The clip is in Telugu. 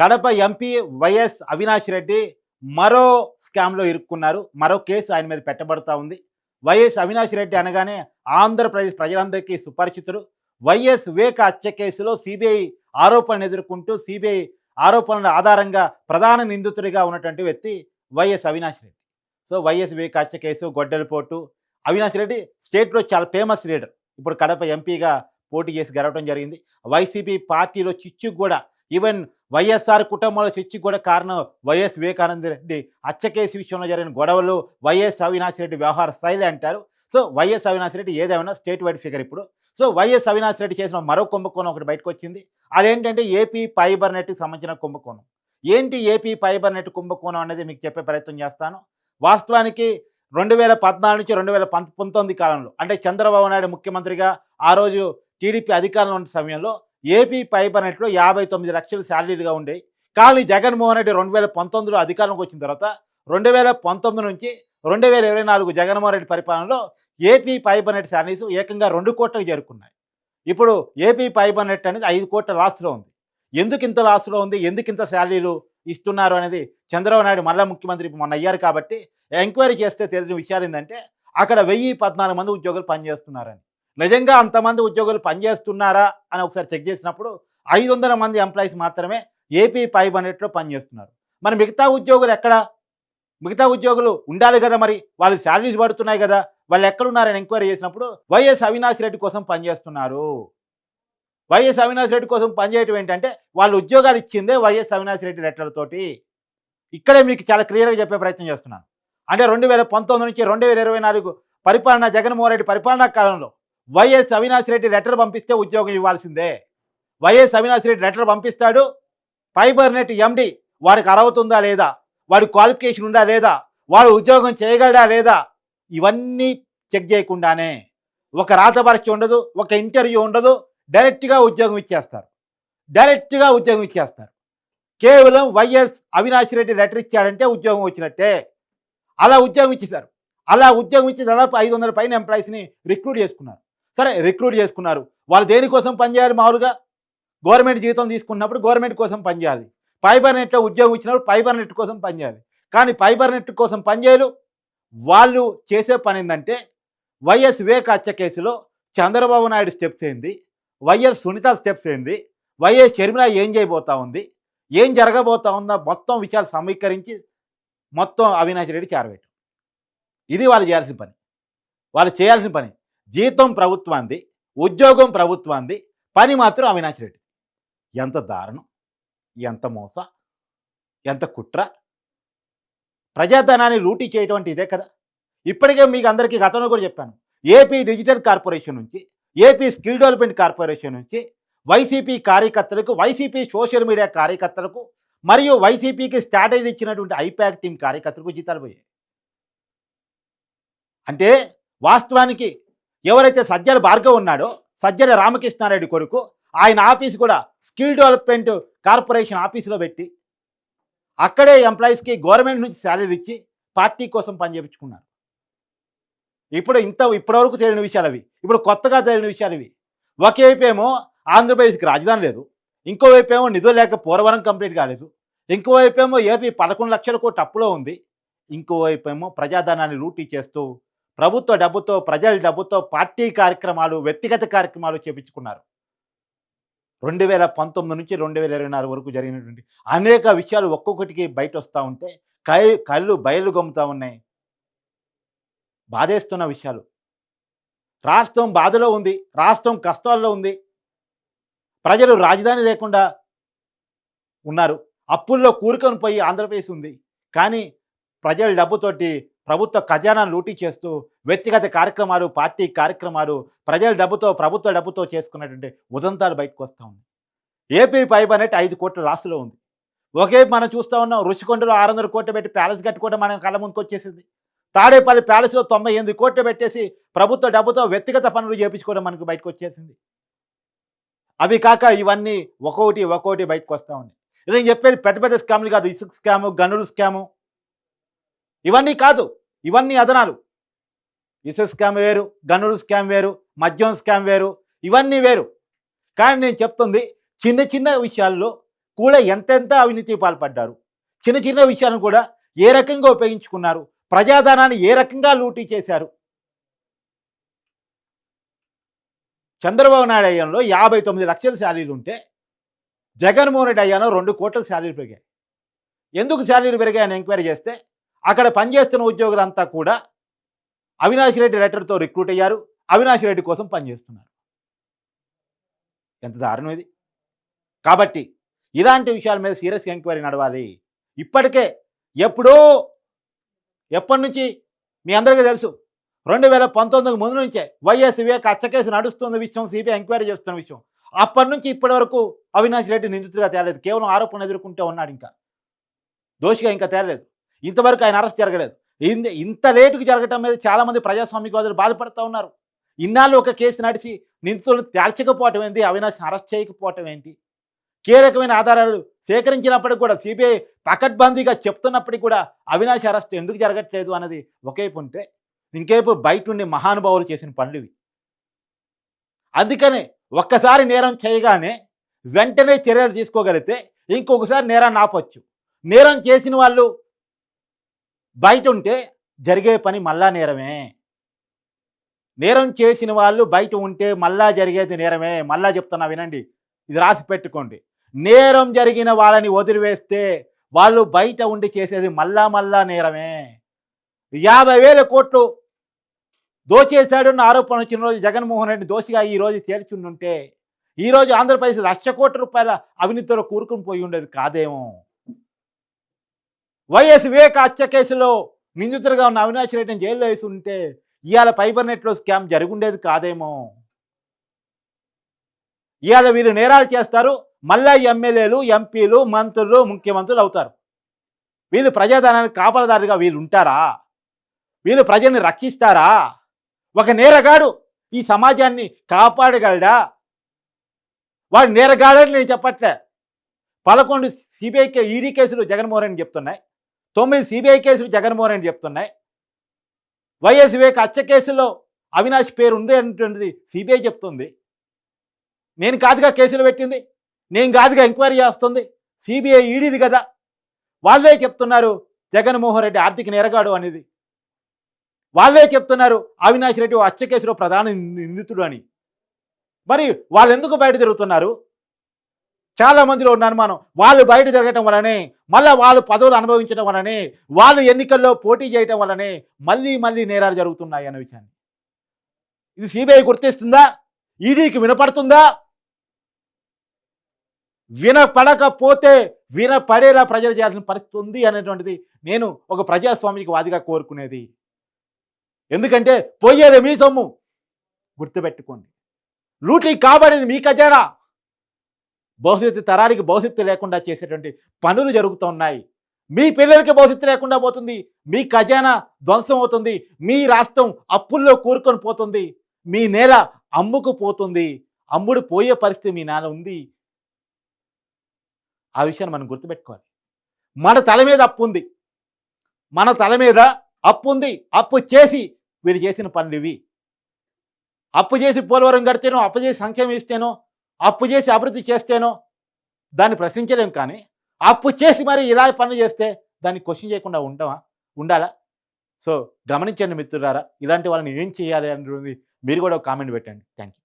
కడప ఎంపీ వైఎస్ అవినాష్ రెడ్డి మరో స్కామ్లో ఇరుక్కున్నారు. మరో కేసు ఆయన మీద పెట్టబడుతూ ఉంది. వైఎస్ అవినాష్ రెడ్డి అనగానే ఆంధ్రప్రదేశ్ ప్రజలందరికీ సుపరిచితుడు. వైఎస్ వివేక హత్య కేసులో సిబిఐ ఆరోపణలు ఎదుర్కొంటూ సిబిఐ ఆరోపణల ఆధారంగా ప్రధాన నిందితుడిగా ఉన్నటువంటి వ్యక్తి YS Avinash Reddy. So YS Viveka హత్య కేసు గొడ్డలిపోటు అవినాష్ రెడ్డి స్టేట్లో చాలా ఫేమస్ లీడర్. ఇప్పుడు కడప ఎంపీగా పోటీ చేసి గెలవడం జరిగింది. వైసీపీ పార్టీలో చిచ్చు కూడా. ఈవెన్ వైఎస్ఆర్ కుటుంబంలో చిచ్చు కూడా కారణం వైఎస్ వివేకానంద రెడ్డి. హత్య కేసు విషయంలో జరిగిన గొడవలు వైఎస్ అవినాష్ రెడ్డి వ్యవహార శైలి అంటారు. సో వైఎస్ అవినాష్ రెడ్డి ఏదేమైనా స్టేట్ వైడ్ ఫిగర్ ఇప్పుడు. సో వైఎస్ అవినాష్ రెడ్డి చేసిన మరో కుంభకోణం ఒకటి బయటకు వచ్చింది. అదేంటంటే ఏపీ ఫైబర్ నెట్కి సంబంధించిన కుంభకోణం. ఏంటి ఏపీ ఫైబర్ నెట్ కుంభకోణం అనేది మీకు చెప్పే ప్రయత్నం చేస్తాను. వాస్తవానికి రెండు వేల పద్నాలుగు నుంచి రెండు వేల పంత పంతొమ్మిది కాలంలో అంటే చంద్రబాబు నాయుడు ముఖ్యమంత్రిగా ఆ రోజు టీడీపీ అధికారంలో ఉన్న సమయంలో ఏపీ పైబనెట్లో యాభై తొమ్మిది లక్షలు శాలరీలుగా ఉండేవి కానీ జగన్మోహన్ రెడ్డి రెండు వేల పంతొమ్మిదిలో అధికారంలోకి వచ్చిన తర్వాత రెండు వేల పంతొమ్మిది నుంచి రెండు వేల ఇరవై నాలుగు జగన్మోహన్ రెడ్డి పరిపాలనలో ఏపీ పైబనెట్ శాలరీస్ ఏకంగా రెండు కోట్లకు చేరుకున్నాయి. ఇప్పుడు ఏపీ పైబనెట్ అనేది ఐదు కోట్ల లాస్ట్లో ఉంది. ఎందుకు ఇంత లాస్ట్లో ఉంది? ఎందుకు ఇంత శాలరీలు ఇస్తున్నారు అనేది చంద్రబాబు నాయుడు మళ్ళా ముఖ్యమంత్రి మొన్న అయ్యారు కాబట్టి ఎంక్వైరీ చేస్తే తెలిసిన విషయాలు ఏంటంటే అక్కడ వెయ్యి పద్నాలుగు మంది ఉద్యోగులు పనిచేస్తున్నారని. నిజంగా అంతమంది ఉద్యోగులు పనిచేస్తున్నారా అని ఒకసారి చెక్ చేసినప్పుడు ఐదు వందల మంది ఎంప్లాయీస్ మాత్రమే ఏపీ ఫైవ్ నెట్లో పనిచేస్తున్నారు. మరి మిగతా ఉద్యోగులు ఎక్కడ? మిగతా ఉద్యోగులు ఉండాలి కదా మరి? వాళ్ళు శాలరీస్ పడుతున్నాయి కదా? వాళ్ళు ఎక్కడున్నారని ఎంక్వైరీ చేసినప్పుడు వైఎస్ అవినాష్ రెడ్డి కోసం పనిచేస్తున్నారు. వైఎస్ అవినాష్ రెడ్డి కోసం పనిచేయటం ఏంటంటే వాళ్ళు ఉద్యోగాలు ఇచ్చిందే వైఎస్ అవినాష్ రెడ్డి లెటర్లతోటి ఇక్కడే మీకు చాలా క్లియర్గా చెప్పే ప్రయత్నం చేస్తున్నాను. అంటే రెండు వేల పంతొమ్మిది నుంచి రెండు వేల ఇరవై నాలుగు పరిపాలన జగన్మోహన్ రెడ్డి పరిపాలనా కాలంలో వైఎస్ అవినాష్ రెడ్డి లెటర్ పంపిస్తే ఉద్యోగం ఇవ్వాల్సిందే. వైఎస్ అవినాష్ రెడ్డి లెటర్ పంపిస్తాడు. ఫైబర్ నెట్ ఎండి వాడికి అర్హత ఉందా లేదా? వాడి క్వాలిఫికేషన్ ఉందా లేదా? వాడు ఉద్యోగం చేయగలడా లేదా? ఇవన్నీ చెక్ చేయకుండానే. ఒక రాత పరీక్ష ఉండదు ఒక ఇంటర్వ్యూ ఉండదు డైరెక్ట్గా ఉద్యోగం ఇచ్చేస్తారు. డైరెక్ట్గా ఉద్యోగం ఇచ్చేస్తారు. కేవలం వైఎస్ అవినాష్ రెడ్డి లెటర్ ఇచ్చాడంటే ఉద్యోగం వచ్చినట్టే. అలా ఉద్యోగం ఇచ్చేశారు. అలా ఉద్యోగం ఇచ్చి దాదాపు ఐదు వందల పైన ఎంప్లాయీస్ని రిక్రూట్ చేసుకున్నారు. సరే రిక్రూట్ చేసుకున్నారు. వాళ్ళు దేనికోసం పనిచేయాలి మామూలుగా? గవర్నమెంట్ జీతం తీసుకున్నప్పుడు గవర్నమెంట్ కోసం పనిచేయాలి ఫైబర్ నెట్లో ఉద్యోగం ఇచ్చినప్పుడు ఫైబర్ నెట్ కోసం పనిచేయాలి కానీ ఫైబర్ నెట్ కోసం పనిచేయలు వాళ్ళు చేసే పని ఏంటంటే వైఎస్ వివేక హత్య కేసులో చంద్రబాబు నాయుడు స్టెప్స్ ఏంది? వైఎస్ సునీత స్టెప్స్ ఏంది? వైఎస్ షర్మిల ఏం చేయబోతా ఉంది? ఏం జరగబోతా ఉందో? మొత్తం విషయాలు సమీకరించి మొత్తం అవినాష్ రెడ్డి చేరవేయటం. ఇది వాళ్ళు చేయాల్సిన పని. వాళ్ళు చేయాల్సిన పని. జీతం ప్రభుత్వాంది ఉద్యోగం ప్రభుత్వాంది పని మాత్రం అవినాష్ రెడ్డి. ఎంత దారుణం ఎంత మోస ఎంత కుట్ర. ప్రజాధనాన్ని లూటీ చేయటం అంటే ఇదే కదా. ఇప్పటికే మీకు అందరికీ గతంలో కూడా చెప్పాను. ఏపీ డిజిటల్ కార్పొరేషన్ నుంచి ఏపీ స్కిల్ డెవలప్మెంట్ కార్పొరేషన్ నుంచి వైసీపీ కార్యకర్తలకు వైసీపీ సోషల్ మీడియా కార్యకర్తలకు మరియు వైసీపీకి స్ట్రాటజీ ఇచ్చినటువంటి ఐపాక్ టీం కార్యకర్తలకు జీతాలు పోయాయి. అంటే వాస్తవానికి ఎవరైతే సజ్జల భార్గవ్ ఉన్నాడో సజ్జల రామకృష్ణారెడ్డి కొడుకు ఆయన ఆఫీస్ కూడా స్కిల్ డెవలప్మెంట్ కార్పొరేషన్ ఆఫీసులో పెట్టి అక్కడే ఎంప్లాయీస్కి గవర్నమెంట్ నుంచి శాలరీ ఇచ్చి పార్టీ కోసం పనిచేపించుకున్నారు ఇప్పుడు ఇంత ఇప్పటివరకు తెలియని విషయాలు అవి. ఇప్పుడు కొత్తగా తెలియని విషయాలు ఇవి. ఒకవైపు ఏమో ఆంధ్రప్రదేశ్కి రాజధాని లేదు. ఇంకోవైపు ఏమో నిధులు లేక పోరవరం కంప్లీట్ కాలేదు. ఇంకోవైపు ఏమో ఏపీ పదకొండు లక్షల కోటి ఉంది. ఇంకోవైపు ఏమో ప్రజాధనాన్ని లూటీ చేస్తూ ప్రభుత్వ డబ్బుతో ప్రజల డబ్బుతో పార్టీ కార్యక్రమాలు వ్యక్తిగత కార్యక్రమాలు చేపించుకున్నారు. రెండు వేల పంతొమ్మిది నుంచి రెండు వేల ఇరవై నాలుగు వరకు జరిగినటువంటి అనేక విషయాలు ఒక్కొక్కటికి బయట వస్తూ ఉంటే కై కళ్ళు బయలు గమ్ముతూ ఉన్నాయి. బాధేస్తున్న విషయాలు. రాష్ట్రం బాధలో ఉంది రాష్ట్రం కష్టాల్లో ఉంది. ప్రజలు రాజధాని లేకుండా ఉన్నారు. అప్పుల్లో కూరుకొని పోయి ఆంధ్రప్రదేశ్ ఉంది. కానీ ప్రజల డబ్బుతోటి ప్రభుత్వ ఖజానాను లూటీ చేస్తూ వ్యక్తిగత కార్యక్రమాలు పార్టీ కార్యక్రమాలు ప్రజల డబ్బుతో ప్రభుత్వ డబ్బుతో చేసుకున్నటువంటి ఉదంతాలు బయటకు వస్తూ ఉన్నాయి. ఏపీ ఫైబర్ అనేది ఐదు కోట్ల రాసులో ఉంది. ఒకే మనం చూస్తూ ఉన్నాం రుషికొండలో ఆరు వందల కోట్లు పెట్టి ప్యాలెస్ కట్టుకోవడం మనం కళ్ళ ముందుకు వచ్చేసింది. తాడేపల్లి ప్యాలెస్లో తొంభై ఎనిమిది కోట్లు పెట్టేసి ప్రభుత్వ డబ్బుతో వ్యక్తిగత పనులు చేయించుకోవడం మనకు బయటకు వచ్చేసింది. అవి కాక ఇవన్నీ ఒక్కొక్కటి ఒక్కొక్కటి బయటకు వస్తూ ఉన్నాయి. నేను చెప్పేది పెద్ద పెద్ద స్కామ్లు కాదు. ఇసుక స్కాము గనులు స్కాము. ఇవన్నీ కాదు. ఇవన్నీ అదనాలు. ఇసుక స్కామ్ వేరు గనుడు స్కామ్ వేరు మద్యం స్కామ్ వేరు ఇవన్నీ వేరు. కానీ నేను చెప్తుంది చిన్న చిన్న విషయాల్లో కూడా ఎంతెంత అవినీతి పాల్పడ్డారు. చిన్న చిన్న విషయాలను కూడా ఏ రకంగా ఉపయోగించుకున్నారు? ప్రజాధనాన్ని ఏ రకంగా లూటీ చేశారు? చంద్రబాబు నాయుడు అయ్యంలో యాభై తొమ్మిది లక్షల శాలరీలు ఉంటే జగన్మోహన్ రెడ్డి అయ్యానో రెండు కోట్ల శాలరీలు పెరిగాయి. ఎందుకు శాలరీలు పెరిగాయని ఎంక్వైరీ చేస్తే అక్కడ పనిచేస్తున్న ఉద్యోగులంతా కూడా అవినాష్ రెడ్డి లెటర్తో రిక్రూట్ అయ్యారు. అవినాష్ రెడ్డి కోసం పనిచేస్తున్నారు. ఎంత దారుణం ఇది. కాబట్టి ఇలాంటి విషయాల మీద సీరియస్ ఎంక్వైరీ నడవాలి. ఇప్పటికే ఎప్పుడో ఎప్పటి నుంచి మీ అందరికీ తెలుసు. రెండు వేల పంతొమ్మిదికి ముందు నుంచే వైఎస్ వివేక్ అచ్చకేసు నడుస్తున్న విషయం సిబిఐ ఎంక్వైరీ చేస్తున్న విషయం. అప్పటి నుంచి ఇప్పటి వరకు అవినాష్ రెడ్డి నిందితుడిగా తేలేదు. కేవలం ఆరోపణ ఎదుర్కొంటూ ఉన్నాడు ఇంకా. దోషిగా ఇంకా తేలలేదు ఇంతవరకు ఆయన అరెస్ట్ జరగలేదు. ఇంత- ఇంత లేటుకు జరగటం మీద చాలామంది ప్రజాస్వామికవాదులు బాధపడుతూ ఉన్నారు. ఇన్నాళ్ళు ఒక కేసు నడిచి నిందితులను తేల్చకపోవటం ఏంటి? అవినాష్ని అరెస్ట్ చేయకపోవటం ఏంటి? కీలకమైన ఆధారాలు సేకరించినప్పటికి కూడా సిబిఐ పకడ్బందీగా చెప్తున్నప్పటికీ కూడా అవినాష్ అరెస్ట్ ఎందుకు జరగట్లేదు అన్నది ఒకేపు ఉంటే ఇంకేపు బయట ఉండి మహానుభావులు చేసిన పనులు ఇవి అందుకనే ఒక్కసారి నేరం చేయగానే వెంటనే చర్యలు తీసుకోగలిగితే ఇంకొకసారి నేరాన్ని ఆపొచ్చు. నేరం చేసిన వాళ్ళు బయట ఉంటే జరిగే పని మళ్ళా నేరమే. నేరం చేసిన వాళ్ళు బయట ఉంటే మళ్ళా జరిగేది నేరమే. మళ్ళా చెప్తున్నా వినండి. ఇది రాసి పెట్టుకోండి. నేరం జరిగిన వాళ్ళని వదిలివేస్తే వాళ్ళు బయట ఉండి చేసేది మళ్ళా మళ్ళా నేరమే. యాభై వేల కోట్లు దోచేశాడన్న ఆరోపణ వచ్చిన రోజు జగన్మోహన్ రెడ్డి దోషిగా ఈ రోజు తేల్చుండుంటే ఈ రోజు ఆంధ్రప్రదేశ్ లక్ష కోట్ల రూపాయల అవినీతిలో కూరుకుని పోయి ఉండేది కాదేమో. వైఎస్ వివేక్ హత్య కేసులో నిందితుడిగా ఉన్న అవినాష్ రెడ్డిని జైల్లో వేసి ఉంటే ఇవాళ ఫైబర్ నెట్లో స్కామ్ జరుగుండేది కాదేమో. ఇవాళ వీళ్ళు నేరాలు చేస్తారు మళ్ళా ఎమ్మెల్యేలు ఎంపీలు మంత్రులు ముఖ్యమంత్రులు అవుతారు. వీళ్ళు ప్రజాధనానికి కాపలదారుగా వీళ్ళు ఉంటారా? వీళ్ళు ప్రజల్ని రక్షిస్తారా? ఒక నేరగాడు ఈ సమాజాన్ని కాపాడగలడా? వాడు నేరగాడని నేను చెప్పట్లే. పదకొండు సిబిఐ ఈడీ కేసులు జగన్మోహన్ రెడ్డి చెప్తున్నాయి. తొమ్మిది సిబిఐ కేసులు జగన్మోహన్ రెడ్డి చెప్తున్నాయి. వైఎస్ వివేక్ హత్య కేసులో అవినాష్ పేరు ఉంది అనేటువంటిది సిబిఐ చెప్తుంది. నేను కాదుగా కేసులు పెట్టింది. నేను కాదుగా ఎంక్వైరీ చేస్తుంది. సిబిఐ ఈడీది కదా. వాళ్ళే చెప్తున్నారు జగన్మోహన్ రెడ్డి ఆర్థిక నేరగాడు అనేది. వాళ్ళే చెప్తున్నారు అవినాష్ రెడ్డి హత్య కేసులో ప్రధాన నిందితుడు అని. మరి వాళ్ళు ఎందుకు బయట తిరుగుతున్నారు? చాలా మందిలో ఉన్న అనుమానం వాళ్ళు బయట జరగటం వలనే మళ్ళీ వాళ్ళు పదవులు అనుభవించడం వలనే వాళ్ళు ఎన్నికల్లో పోటీ చేయటం వలనే మళ్ళీ మళ్ళీ నేరాలు జరుగుతున్నాయి అనే విషయాన్ని. ఇది సిబిఐ గుర్తిస్తుందా? ఈడీకి వినపడుతుందా? వినపడకపోతే వినపడేలా ప్రజలు చేయాల్సిన పరిస్థితి ఉంది అనేటువంటిది నేను ఒక ప్రజాస్వామికి వాదిగా కోరుకునేది. ఎందుకంటే పోయేది మీ సొమ్ము. గుర్తుపెట్టుకోండి. లూటీ కాబడేది మీ ఖజానా. భవిష్యత్తు తరానికి భవిష్యత్తు లేకుండా చేసేటువంటి పనులు జరుగుతున్నాయి. మీ పిల్లలకి భవిష్యత్తు లేకుండా పోతుంది. మీ ఖజానా ధ్వంసం అవుతుంది. మీ రాష్ట్రం అప్పుల్లో కూరుకొని పోతుంది. మీ నేల అమ్ముకుపోతుంది అమ్ముడు పోయే పరిస్థితి మీ నాన్న ఉంది. ఆ విషయాన్ని మనం గుర్తుపెట్టుకోవాలి. మన తల మీద అప్పు ఉంది. మన తల మీద అప్పు ఉంది. అప్పు చేసి వీరు చేసిన పనులు ఇవి. అప్పు చేసి పోలవరం కడితేనో అప్పు చేసి సంక్షేమం ఇస్తేనో అప్పు చేసి అభివృద్ధి చేస్తేనో దాన్ని ప్రశ్నించలేం కానీ అప్పు చేసి మరి ఇలా పనులు చేస్తే దాన్ని క్వశ్చన్ చేయకుండా ఉంటామా ఉండాలా? సో గమనించండి మిత్రులారా ఇలాంటి వాళ్ళని ఏం చేయాలి అనేది మీరు కూడా ఒక కామెంట్ పెట్టండి. Thank you